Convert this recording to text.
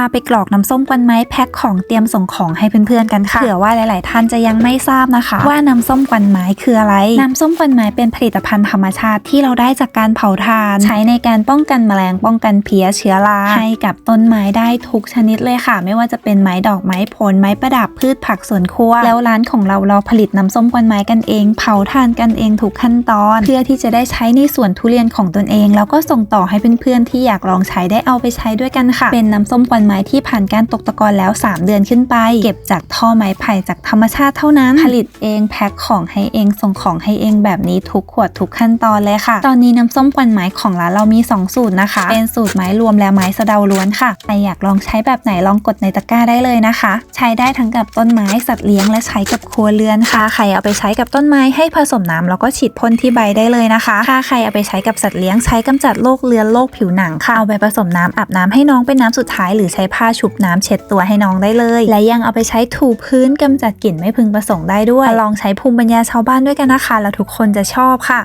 าไปกรอกน้ำส้มกวนไม้แพ็คของเตรียมส่งของให้เพื่อนๆกันค่ะเผื่อว่าหลาย ๆ ท่านจะยังไม่ทราบนะคะ ว่าน้ำส้มกวนไม้คืออะไร น้ำส้มกวนไม้เป็นผลิตภัณฑ์ธรรมชาติที่เราได้จากการเผาถ่าน ใช้ในการป้องกันแมลงป้องกันเพี้ยเชื้อราให้กับต้นไม้ได้ทุกชนิดเลยค่ะ ไม่ว่าจะเป็นไม้ดอกไม้ผลไม้ประดับพืชผักสวนครัว แล้วร้านของเราเราผลิตน้ำส้มกวนไม้กันเอง เผาถ่านกันเองทุกขั้นตอน เพื่อที่จะได้ใช้ในสวนทุเรียนของตนเอง แล้วก็ส่งต่อให้เพื่อนๆที่อยากลองใช้ได้เอาไปใช้ด้วยกันค่ะ เป็นน้ำส้มกวนไม้ที่ผ่านการตกตะกอนแล้ว 3 เดือนขึ้นไป เก็บจากท่อไม้ไผ่จากธรรมชาติเท่านั้น ผลิตเองแพ็คของให้เองส่งของให้เองแบบนี้ทุกขวดทุกขั้นตอนเลยค่ะ ตอนนี้น้ำส้มกวนไม้ของร้านเรามี 2 สูตรนะคะ เป็นสูตรไม้รวมและไม้สะเดาล้วนค่ะใครอยากลองใช้แบบไหนลองกดในตะกร้าได้เลยนะคะ ใช้ได้ทั้งกับต้นไม้สัตว์เลี้ยงและใช้กับครัวเรือนค่ะใครเอาไปใช้กับต้นไม้ให้ผสมน้ำแล้วก็ฉีดพ่นที่ใบได้เลยนะคะถ้าใครเอาไปใช้กับสัตว์เลี้ยงใช้กำจัดโรคเรื้อนโรคผิวหนังค่ะเอาไปผสมน้ำอาบน้ำให้น้องเป็นน้ำสุดท้ายหรือใช้ผ้าชุบน้ำเช็ดตัวให้น้องได้เลย และยังเอาไปใช้ถูพื้นกำจัดกลิ่นไม่พึงประสงค์ได้ด้วย ลองใช้ภูมิปัญญาชาวบ้านด้วยกันนะคะ แล้วทุกคนจะชอบค่ะ